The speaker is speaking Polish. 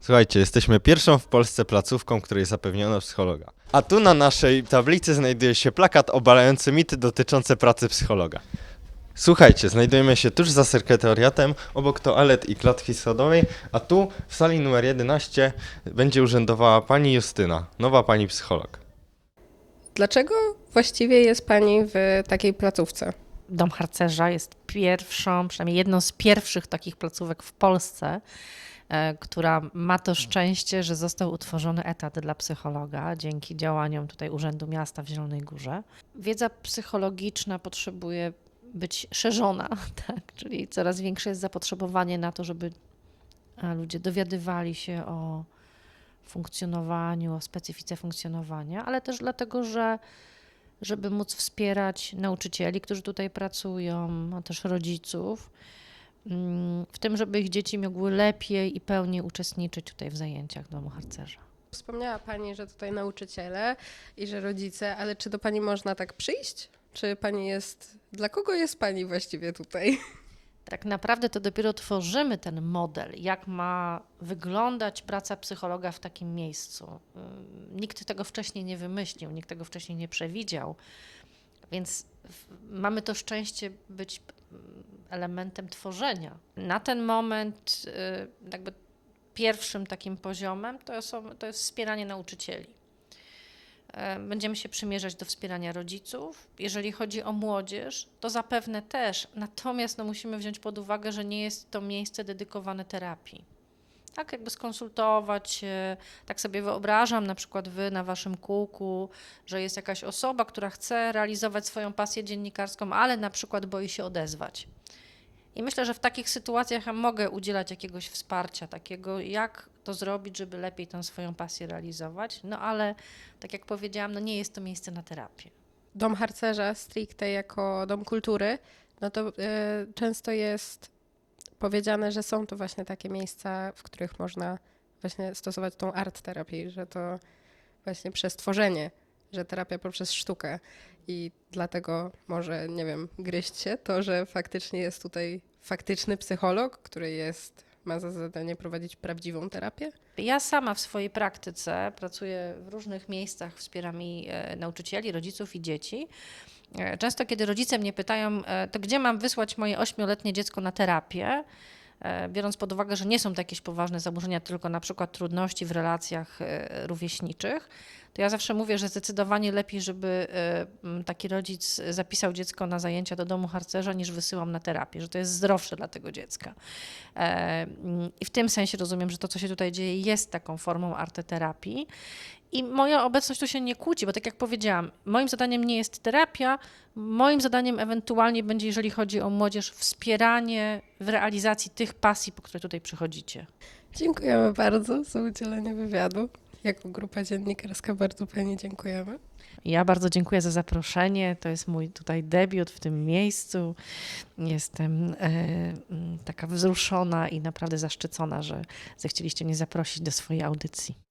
Słuchajcie, jesteśmy pierwszą w Polsce placówką, której zapewniono psychologa. A tu na naszej tablicy znajduje się plakat obalający mity dotyczące pracy psychologa. Słuchajcie, znajdujemy się tuż za sekretariatem, obok toalet i klatki schodowej, a tu w sali numer 11 będzie urzędowała pani Justyna, nowa pani psycholog. Dlaczego właściwie jest Pani w takiej placówce? Dom Harcerza jest pierwszą, przynajmniej jedną z pierwszych takich placówek w Polsce, która ma to szczęście, że został utworzony etat dla psychologa dzięki działaniom tutaj Urzędu Miasta w Zielonej Górze. Wiedza psychologiczna potrzebuje być szerzona, tak? czyli coraz większe jest zapotrzebowanie na to, żeby e, ludzie dowiadywali się o funkcjonowaniu, o specyfice funkcjonowania, ale też dlatego, że żeby móc wspierać nauczycieli, którzy tutaj pracują, a też rodziców, w tym, żeby ich dzieci mogły lepiej i pełniej uczestniczyć tutaj w zajęciach domu harcerza. Wspomniała Pani, że tutaj nauczyciele i że rodzice, ale czy do Pani można tak przyjść? Czy Pani jest. Dla kogo jest Pani właściwie tutaj? Tak naprawdę to dopiero tworzymy ten model, jak ma wyglądać praca psychologa w takim miejscu. Ym, Nikt tego wcześniej nie wymyślił, nikt tego wcześniej nie przewidział, więc mamy to szczęście być elementem tworzenia. Na ten moment, y, jakby pierwszym takim poziomem to, są, to jest wspieranie nauczycieli. E, Będziemy się przymierzać do wspierania rodziców. Jeżeli chodzi o młodzież, to zapewne też. Natomiast no, musimy wziąć pod uwagę, że nie jest to miejsce dedykowane terapii. Tak, jakby skonsultować. Tak sobie wyobrażam, na przykład wy na waszym kółku, że jest jakaś osoba, która chce realizować swoją pasję dziennikarską, ale na przykład boi się odezwać. I myślę, że w takich sytuacjach ja mogę udzielać jakiegoś wsparcia, takiego, jak to zrobić, żeby lepiej tę swoją pasję realizować. No ale, tak jak powiedziałam, no nie jest to miejsce na terapię. Dom harcerza stricte jako dom kultury, no to y, często jest powiedziane, że są to właśnie takie miejsca, w których można właśnie stosować tą art terapię, że to właśnie przez tworzenie, że terapia poprzez sztukę i dlatego może, nie wiem, gryźć się to, że faktycznie jest tutaj faktyczny psycholog, który jest, ma za zadanie prowadzić prawdziwą terapię. Ja sama w swojej praktyce pracuję w różnych miejscach, wspieram i e, nauczycieli, rodziców i dzieci. E, Często, kiedy rodzice mnie pytają, e, to gdzie mam wysłać moje ośmioletnie dziecko na terapię, biorąc pod uwagę, że nie są to jakieś poważne zaburzenia, tylko na przykład trudności w relacjach e, rówieśniczych, to ja zawsze mówię, że zdecydowanie lepiej, żeby e, taki rodzic zapisał dziecko na zajęcia do domu harcerza, niż wysyłam na terapię, że to jest zdrowsze dla tego dziecka. E, I w tym sensie rozumiem, że to, co się tutaj dzieje, jest taką formą arteterapii. I moja obecność tu się nie kłóci, bo tak jak powiedziałam, moim zadaniem nie jest terapia, moim zadaniem ewentualnie będzie, jeżeli chodzi o młodzież, wspieranie w realizacji tych pasji, po które tutaj przychodzicie. Dziękujemy bardzo za udzielenie wywiadu. Jako grupa dziennikarska bardzo Pani dziękujemy. Ja bardzo dziękuję za zaproszenie. To jest mój tutaj debiut w tym miejscu. Jestem e, taka wzruszona i naprawdę zaszczycona, że zechcieliście mnie zaprosić do swojej audycji.